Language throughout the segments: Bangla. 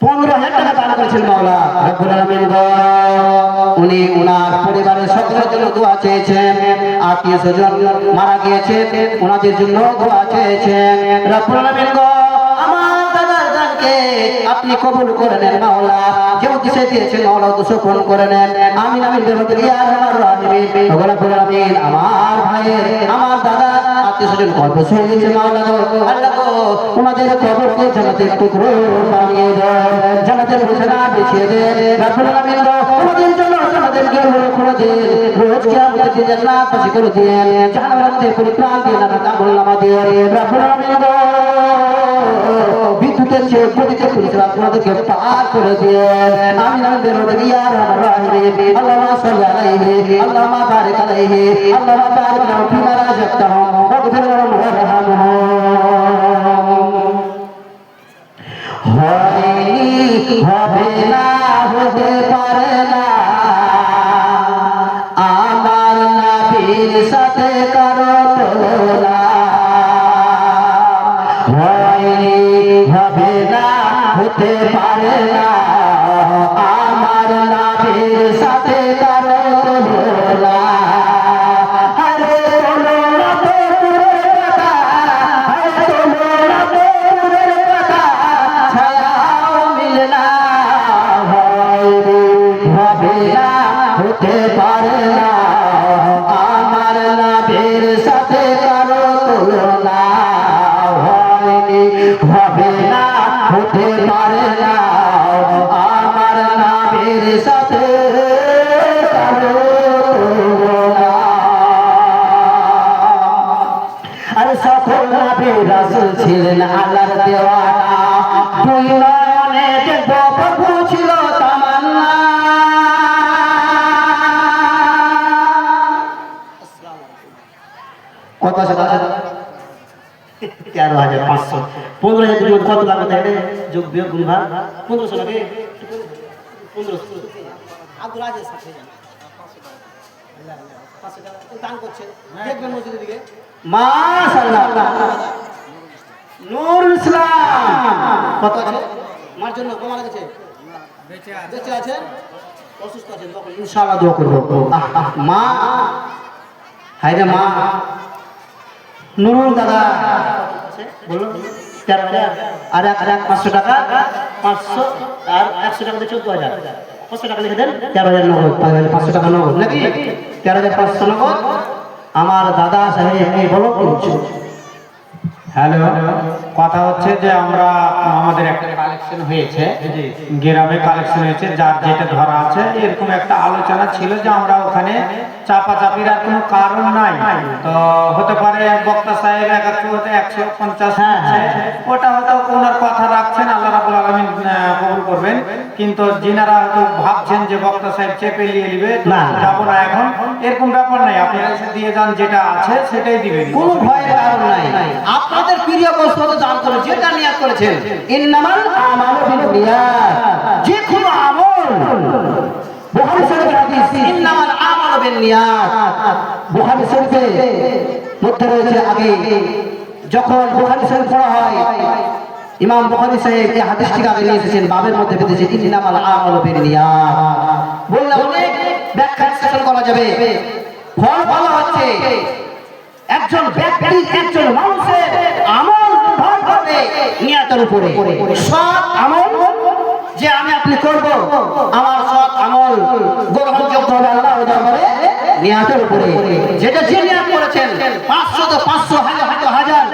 পনেরো হাজার টাকা উনি ওনার পরিবারের সকলের জন্য দোয়া চেয়েছেন, আত্মীয় স্বজন মারা গিয়েছেন ওনাদের জন্য দোয়া চেয়েছেন। রব্বুল আলামিন দানকে আপনি কবুল করে নেন মাওলা। কেউ দিশে দিয়েছেন মাওলা তো সফল করে নেন। আমিন আমিন আমার আলামিন আমার ভাইয়ের, আমার দাদা, আত্মীয় স্বজন কত সহিয়েছে মাওলা গো। আল্লাহ গো, ওনাদের কবরকে জানাতে টুকরো বানিয়ে দেন। জানাতে বিছানা বিছিয়ে দেন। রব্বুল আলামিন গো, ওনাদের জন্য জানাতের গেরুল করে দেন রোজ কিয়ামতের দিন জান্নাত পাশে করে দেন জাহান্নামে পরিত্রাণ দিয়ে না কাবুল নামা দিয়ে। রব্বুল আলামিন চেয়ে গতিতে পরিচালনা আপনাদেরকে পার করে দেন আমি নাম বেরোতে গিয়া রাহিমিন আল্লাহ সাল্লাল্লাহু আলাইহি, আল্লাহ বারিক আলাইহি, আল্লাহ বারিক লাহু ফিমা রাযাকতাহুম ওয়াগফির লাহুম ওয়ারহামহুম হয়নি হবে না, হতে পারে না। আমার নবীর সাথে কারও তুলনা হয়নি হবে না হতে পারে না। আমার নবীর পারে না আমার নবীর সাথে আর সকল নবী রাসূল ছিলেন আল্লাহর দেওয়া তুই নয়নে তেরো হাজার পাঁচশো। পনেরো হাজার দুটো কত লাগবে তাহলে? যোগ বিয়োগ গুণ ভাগ। পনেরোশো লাগে। পনেরোশো। আব্দুল আজিজ পাঁচশো টাকা। দান করছেন। দেখবেন মসজিদের দিকে। মাশাআল্লাহ। নূর ইসলাম। কত আছে? মার জন্য কমা লাগছে বেঁচে আছেন অসুস্থ আছেন তখন। ইনশাআল্লাহ দোয়া করব। মা। হায় রে মা। নুরুল দাদা। বলুন তেরো হাজার। আর এক পাঁচশো টাকা, পাঁচশো আর একশো টাকা হাজার। পাঁচশো টাকা তেরো হাজার পাঁচশো টাকা তেরো হাজার পাঁচশো আমার দাদা সাহেব বলো হ্যালো কথা হচ্ছে যে আমরা আমাদের একটা কালেকশন হয়েছে গ্রামে কালেকশন হয়েছে যার যেটা ধরা আছে এরকম একটা আলোচনা ছিল যে আমরা ওখানে চাপা চাপির আর কোনো কারণ নাই। তো হতে পারে বক্তা সাহেব একাত্তর হতে একশো পঞ্চাশ হ্যাঁ, হ্যাঁ। ওটা হয়তো ওনার কথা রাখছেন আল্লাহ রাবুল আলমিন কবুল করবেন। কিন্তু যিনারা হয়তো ভাবছেন যে বক্তা সাহেব চেপে নিয়ে নিবে। যাব না এখন। এরকম ব্যাপার নাই, আপনারা দিয়ে যান, যেটা আছে সেটাই দিবেন। কোনো ভয়ের কারণ নাই। আপনাদের প্রিয় বস্তু হতে দান করে, যেটা নিয়াত করেছেন। ইন্নামাল আমালু বিন্নিয়াত যে কোনো আমল। বুখারী শরীফের হাদিস, ইন্নামাল আমালু বিন্নিয়াত বুখারী শরীফে মধ্যে রয়েছে আগে, যখন বুখারী শরীফ পড়া হয়, ইমাম বুখারী সাহেব এই হাদিসটিকে আগে নিয়ে এসেছেন, বাবের মধ্যে পেতেছে ইন্নামাল আমালু বিন্নিয়াত বললে অনেক ব্যাখ্যা বিশ্লেষণ করা যাবে। ফল বলা হচ্ছে, একজন ব্যক্তি একজন মানুষের আমল নির্ভর করবে নিয়াতের উপরে। যে আমি আপনি করব, আমার সৎ আমল গ্রহণযোগ্য হবে আল্লাহ উপরে। যেটা যে নিয়াত করেছেন, পাঁচশো তো পাঁচশো, হাজার হাজার,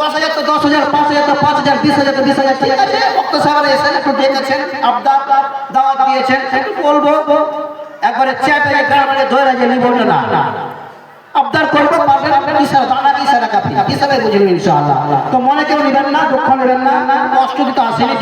দশ হাজার তো দশ হাজার, পাঁচ হাজার তো পাঁচ হাজার, বিশ হাজার তো বিশ হাজার, ঠিক আছে? ভক্ত সাহেব এসে একটু দেখেছেন, আবদার দাওয়াত দিয়েছেন, একটু বলব। একবারে চ্যাপে গ্রামে ধরে যে নিব না আবদার করব পাশের ইশারা বাংলা ইশারা কাপি ইশারায় বুঝবেন ইনশাআল্লাহ? তো মনে কেউ নেবেন না, দুঃখ নেবেন না, কষ্ট দিতে আসেনি